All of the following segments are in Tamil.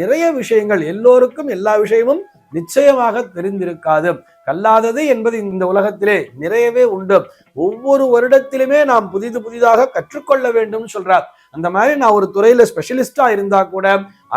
நிறைய விஷயங்கள் எல்லோருக்கும் எல்லா விஷயமும் நிச்சயமாக தெரிந்திருக்காது. கல்லாதது என்பது இந்த உலகத்திலே நிறையவே உண்டு. ஒவ்வொரு வருடத்திலுமே நாம் புதிது புதிதாக கற்றுக்கொள்ள வேண்டும் சொல்றார். அந்த மாதிரி நான் ஒரு துறையில ஸ்பெஷலிஸ்டா இருந்தா கூட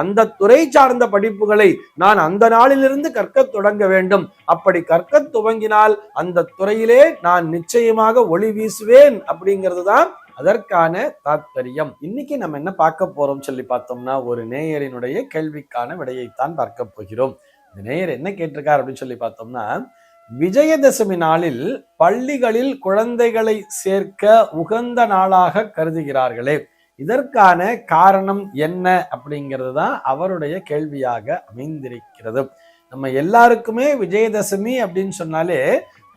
அந்த துறை சார்ந்த படிப்புகளை நான் அந்த நாளிலிருந்து கற்க தொடங்க வேண்டும். அப்படி கற்க துவங்கினால் அந்த துறையிலே நான் நிச்சயமாக ஒளி வீசுவேன் அப்படிங்கிறது தான் அதற்கான தாத்பரியம். இன்னைக்கு நம்ம என்ன பார்க்க போறோம் சொல்லி பார்த்தோம்னா ஒரு நேயரினுடைய கேள்விக்கான விடையைத்தான் பார்க்க போகிறோம். இந்த நேயர் என்ன கேட்டிருக்கார் அப்படின்னு சொல்லி பார்த்தோம்னா விஜயதசமி நாளில் பள்ளிகளில் குழந்தைகளை சேர்க்க உகந்த நாளாக கருதுகிறார்களே. இதற்கான காரணம் என்ன அப்படிங்கிறது தான் அவருடைய கேள்வியாக அமைந்திருக்கிறது. நம்ம எல்லாருக்குமே விஜயதசமி அப்படின்னு சொன்னாலே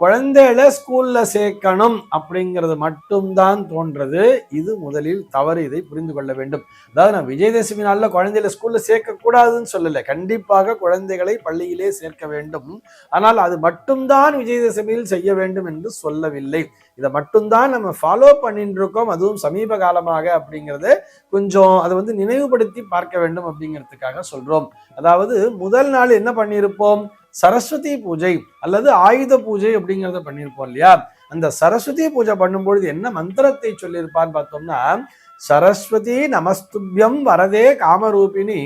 குழந்தைகளை ஸ்கூல்ல சேர்க்கணும் அப்படிங்கிறது மட்டும்தான் தோன்றது. இது முதலில் தவறு. இதை புரிந்து கொள்ள வேண்டும். அதாவது நான் விஜயதசமி நாளில் குழந்தைகளை ஸ்கூல்ல சேர்க்க கூடாதுன்னு கண்டிப்பாக குழந்தைகளை பள்ளியிலே சேர்க்க வேண்டும். ஆனால் அது மட்டும்தான் விஜயதசமியில் செய்ய வேண்டும் என்று சொல்லவில்லை. இதை மட்டும்தான் நம்ம ஃபாலோ பண்ணிட்டு இருக்கோம். அதுவும் சமீப காலமாக அப்படிங்கிறது கொஞ்சம் அதை வந்து நினைவுபடுத்தி பார்க்க வேண்டும் அப்படிங்கிறதுக்காக சொல்றோம். அதாவது முதல் நாள் என்ன பண்ணியிருப்போம்? சரஸ்வதி பூஜை அல்லது ஆயுத பூஜை அப்படிங்கிறத பண்ணியிருப்போம் இல்லையா? அந்த சரஸ்வதி பூஜை பண்ணும்பொழுது என்ன மந்திரத்தை சொல்லியிருப்பான்னு பார்த்தோம்னா சரஸ்வதி நமஸ்துபியம் வரதே காமரூபிணி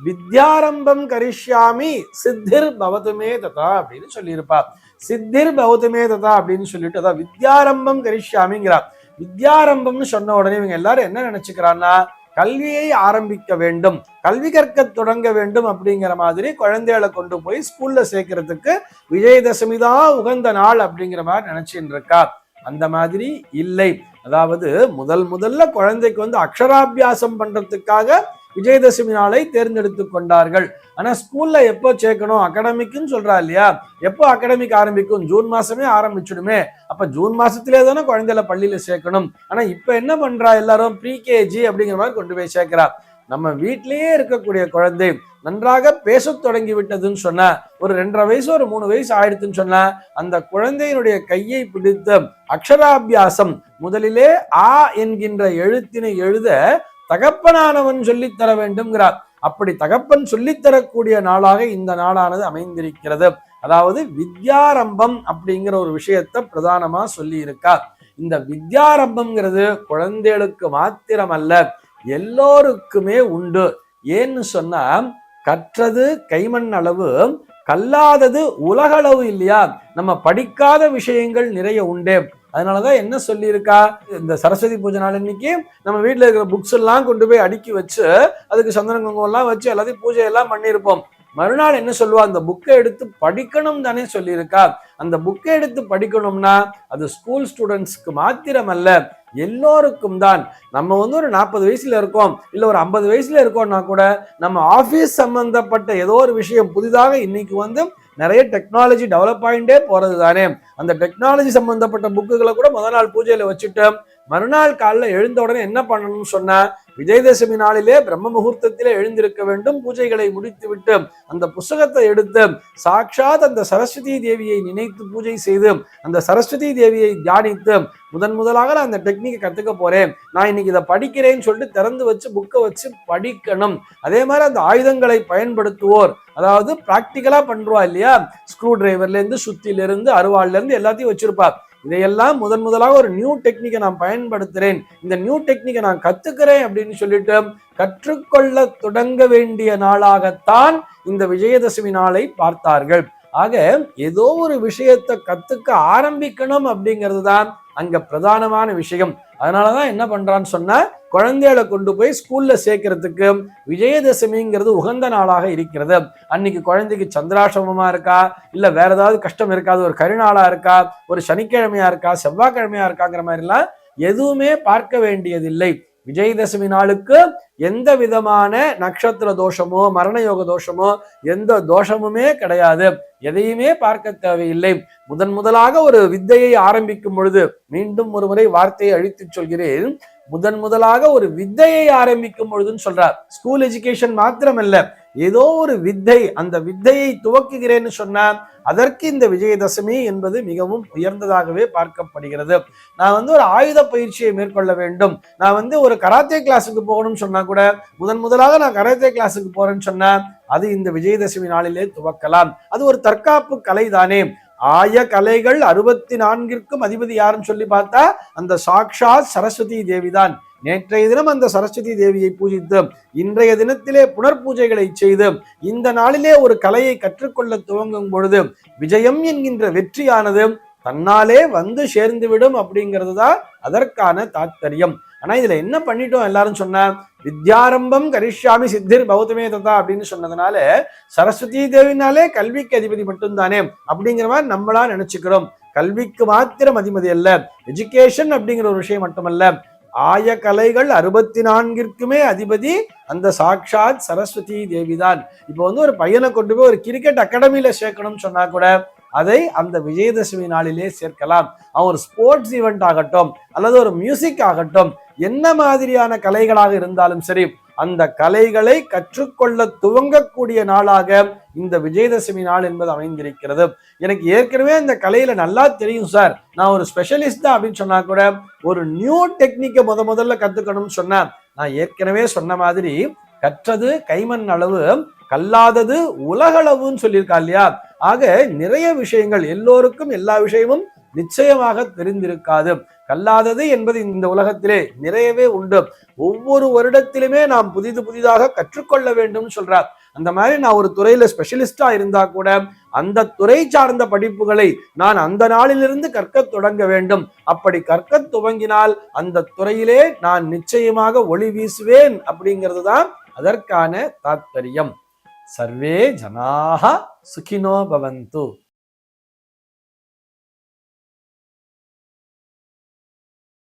வித்யாரம்பம் கரிஷ்யாமி சித்திர் பவதுமே ததா அப்படின்னு சொல்லியிருப்பார். சித்திர் பவதுமே ததா அப்படின்னு சொல்லிட்டு அதான் வித்யாரம்பம் கரிஷ்யாமிங்கிறார். வித்யாரம்பம்னு சொன்ன உடனே இவங்க எல்லாரும் என்ன நினைச்சுக்கிறான்னா கல்வியை ஆரம்பிக்க வேண்டும் கல்வி கற்க தொடங்க வேண்டும் அப்படிங்கிற மாதிரி குழந்தைகளை கொண்டு போய் ஸ்கூல்ல சேர்க்கறதுக்கு விஜயதசமி தான் உகந்த நாள் அப்படிங்கிற மாதிரி நினைச்சுட்டு இருக்கா? அந்த மாதிரி இல்லை. அதாவது முதல் முதல்ல குழந்தைக்கு வந்து அக்ஷராபியாசம் பண்றதுக்காக விஜயதசமி நாளை தேர்ந்தெடுத்து கொண்டார்கள். ஆனா ஸ்கூல்ல எப்போ சேர்க்கணும்? அகாடமிக்குன்னு சொல்றா இல்லையா? எப்போ அகாடமிக் ஆரம்பிக்கும்? ஜூன் மாசமே ஆரம்பிச்சிடுமே. அப்ப ஜூன் மாசத்திலே தானே குழந்தைகளை பள்ளியில சேர்க்கணும். ஆனா இப்ப என்ன பண்றா எல்லாரும்? ப்ரீகேஜி அப்படிங்கிற மாதிரி கொண்டு போய் சேர்க்கிறா. நம்ம வீட்டிலேயே இருக்கக்கூடிய குழந்தை நன்றாக பேச தொடங்கி விட்டதுன்னு சொன்ன ஒரு ரெண்டரை வயசு ஒரு மூணு வயசு ஆயிடுத்துன்னு சொன்ன அந்த குழந்தையினுடைய கையை பிடித்த அக்ஷராபியாசம் முதலிலே ஆ என்கின்ற எழுத்தினை எழுத தகப்பனானவன் சொல்லித்தர வேண்டும்ங்கிறார். அப்படி தகப்பன் சொல்லித்தரக்கூடிய நாளாக இந்த நாளானது அமைந்திருக்கிறது. அதாவது வித்யாரம்பம் அப்படிங்கிற ஒரு விஷயத்த பிரதானமா சொல்லி இருக்கார் இந்த வித்யாரம்பம்ங்கிறது குழந்தைகளுக்கு மாத்திரமல்ல எல்லோருக்குமே உண்டு. ஏன்னு சொன்னா கற்றது கைமண் அளவு கல்லாதது உலகளவு இல்லையா? நம்ம படிக்காத விஷயங்கள் நிறைய உண்டே. அதனாலதான் என்ன சொல்லியிருக்கா? இந்த சரஸ்வதி பூஜை நாள் இன்னைக்கு நம்ம வீட்டில் இருக்கிற புக்ஸ் எல்லாம் கொண்டு போய் அடுக்கி வச்சு அதுக்கு சந்தன குங்குமம் எல்லாம் வச்சு எல்லாத்தையும் பூஜை எல்லாம் பண்ணியிருப்போம். மறுநாள் என்ன சொல்லுவா? அந்த புக்கை எடுத்து படிக்கணும் தானே சொல்லியிருக்கா. அந்த புக்கை எடுத்து படிக்கணும்னா அது ஸ்கூல் ஸ்டூடெண்ட்ஸ்க்கு மாத்திரம் அல்ல எல்லோருக்கும் தான். நம்ம வந்து ஒரு நாற்பது வயசுல இருக்கோம். இல்லை ஒரு ஐம்பது வயசுல இருக்கோம்னா கூட நம்ம ஆஃபீஸ் சம்பந்தப்பட்ட ஏதோ ஒரு விஷயம் புதிதாக இன்னைக்கு வந்து நிறைய டெக்னாலஜி டெவலப் ஆகிட்டே போறது தானே அந்த டெக்னாலஜி சம்பந்தப்பட்ட புக்குகளை கூட முத நாள் பூஜையில வச்சுட்டு மறுநாள் காலைல எழுந்த உடனே என்ன பண்ணணும்னு சொன்னா விஜயதசமி நாளிலே பிரம்ம முகூர்த்தத்திலே எழுந்திருக்க வேண்டும் பூஜைகளை முடித்துவிட்டு அந்த புஸ்தகத்தை எடுத்து சாட்சாத் அந்த சரஸ்வதி தேவியை நினைத்து பூஜை செய்து அந்த சரஸ்வதி தேவியை தியானித்து முதன் முதலாக நான் அந்த டெக்னிக்கை கற்றுக்க போறேன். நான் இன்னைக்கு இதை படிக்கிறேன்னு சொல்லிட்டு திறந்து வச்சு புக்கை வச்சு படிக்கணும். அதே மாதிரி அந்த ஆயுதங்களை பயன்படுத்துவோர் அதாவது பிராக்டிக்கலா பண்றோம் இல்லையா? ஸ்க்ரூ டிரைவர்லேருந்து இருந்து அருவாள்லேருந்து அருவாள்ல இருந்து எல்லாத்தையும் வச்சிருப்பார். இதையெல்லாம் முதன் முதலாக ஒரு நியூ டெக்னிக்கை நான் பயன்படுத்துறேன். இந்த நியூ டெக்னிக்கை நான் கத்துக்கிறேன் அப்படின்னு சொல்லிட்டு கற்றுக்கொள்ள தொடங்க வேண்டிய நாளாகத்தான் இந்த விஜயதசமி நாளை பார்த்தார்கள். ஆக ஏதோ ஒரு விஷயத்தை கத்துக்க ஆரம்பிக்கணும் அப்படிங்கிறது தான் அங்க பிரதானமான விஷயம். அதனாலதான் என்ன பண்றான்னு சொன்னா குழந்தைகளை கொண்டு போய் ஸ்கூல்ல சேர்க்கறதுக்கு விஜயதசமிங்கிறது உகந்த நாளாக இருக்கிறது. அன்னைக்கு குழந்தைக்கு சந்திராசிரமமா இருக்கா? இல்ல வேற ஏதாவது கஷ்டம் இருக்காது ஒரு கருநாளா இருக்கா? ஒரு சனிக்கிழமையா இருக்கா? செவ்வாய்க்கிழமையா இருக்காங்கிற மாதிரிலாம் எதுவுமே பார்க்க வேண்டியதில்லை. விஜயதசமி நாளுக்கு எந்த விதமான நட்சத்திர தோஷமோ மரண யோக தோஷமோ எந்த தோஷமுமே கிடையாது. எதையுமே பார்க்க தேவையில்லை. முதன் முதலாக ஒரு வித்தையை ஆரம்பிக்கும் பொழுது மீண்டும் ஒரு முறை வார்த்தையை அழித்துச் சொல்கிறேன். முதன் முதலாக ஒரு வித்தையை ஆரம்பிக்கும் பொழுதுன்னு சொல்றார். ஸ்கூல் எஜுகேஷன் மாத்திரமல்ல ஏதோ ஒரு வித்தை அந்த வித்தையை துவக்குகிறேன்னு சொன்னால் அதற்கு இந்த விஜயதசமி என்பது மிகவும் உயர்ந்ததாகவே பார்க்கப்படுகிறது. நான் வந்து ஒரு ஆயுத பயிற்சியை மேற்கொள்ள வேண்டும். நான் வந்து ஒரு கராத்தே கிளாஸுக்கு போகணும்னு சொன்னா கூட முதன் முதலாக நான் கராத்தே கிளாஸுக்கு போறேன்னு சொன்னா அது இந்த விஜயதசமி நாளிலே துவக்கலாம். அது ஒரு தற்காப்பு கலை தானே. ஆய கலைகள் அறுபத்தி நான்கிற்கும் அதிபதி யாருன்னு சொல்லி பார்த்தா அந்த சாக்ஷாத் சரஸ்வதி தேவிதான். நேற்றைய தினம் அந்த சரஸ்வதி தேவியை பூஜித்து இன்றைய தினத்திலே புனர் பூஜைகளை செய்து இந்த நாளிலே ஒரு கலையை கற்றுக்கொள்ள துவங்கும் பொழுது விஜயம் என்கின்ற வெற்றியானது தன்னாலே வந்து சேர்ந்துவிடும் அப்படிங்கிறது தான் அதற்கான தாத்பரியம். ஆனா இதுல என்ன பண்ணிட்டோம்? எல்லாரும் சொன்ன வித்யாரம்பம் கரிஷ்யாமி சித்திர் பௌத்தமே ததா அப்படின்னு சொன்னதுனால சரஸ்வதி தேவினாலே கல்விக்கு அதிபதி மட்டும்தானே அப்படிங்கிற மாதிரி நம்மளா நினைச்சுக்கிறோம். கல்விக்கு மாத்திரம் அதிபதி அல்ல. எஜுகேஷன் அப்படிங்கிற ஒரு விஷயம் மட்டுமல்ல. ஆய கலைகள் அறுபத்தி நான்கிற்குமே அதிபதி அந்த சாக்ஷாத் சரஸ்வதி தேவிதான். இப்போ வந்து ஒரு பையனை கொண்டு போய் ஒரு கிரிக்கெட் அகாடமியில சேர்க்கணும்னு சொன்னா கூட அதை அந்த விஜயதசமி நாளிலே சேர்க்கலாம். அவன் ஒரு ஸ்போர்ட்ஸ் ஈவெண்ட் ஆகட்டும் அல்லது ஒரு மியூசிக் ஆகட்டும் என்ன மாதிரியான கலைகளாக இருந்தாலும் சரி அந்த கலைகளை கற்றுக்கொள்ள துவங்கக்கூடிய நாளாக இந்த விஜயதசமி நாள் என்பது அமைந்திருக்கிறது. எனக்கு ஏற்கனவே இந்த கலையில நல்லா தெரியும் சார். நான் ஒரு ஸ்பெஷலிஸ்ட் தான் அப்படின்னு சொன்னா கூட ஒரு நியூ டெக்னிக்கை முத முதல்ல கத்துக்கணும்னு சொன்னேன் நான் ஏற்கனவே சொன்ன மாதிரி கற்றது கைமண் அளவு கல்லாதது உலகளவுன்னு சொல்லியிருக்கா இல்லையா? ஆக நிறைய விஷயங்கள் எல்லோருக்கும் எல்லா விஷயமும் நிச்சயமாக தெரிந்திருக்காது. கல்லாதது என்பது இந்த உலகத்திலே நிறையவே உண்டு. ஒவ்வொரு வருடத்திலுமே நாம் புதிது புதிதாக கற்றுக்கொள்ள வேண்டும் சொல்றார். அந்த மாதிரி நான் ஒரு துறையில ஸ்பெஷலிஸ்டா இருந்தா கூட அந்த துறை சார்ந்த படிப்புகளை நான் அந்த நாளிலிருந்து கற்க தொடங்க வேண்டும். அப்படி கற்க துவங்கினால் அந்த துறையிலே நான் நிச்சயமாக ஒளி வீசுவேன் அப்படிங்கிறது தான் அதற்கான தாத்பரியம். சர்வே ஜனாக சுகினோ பவந்து.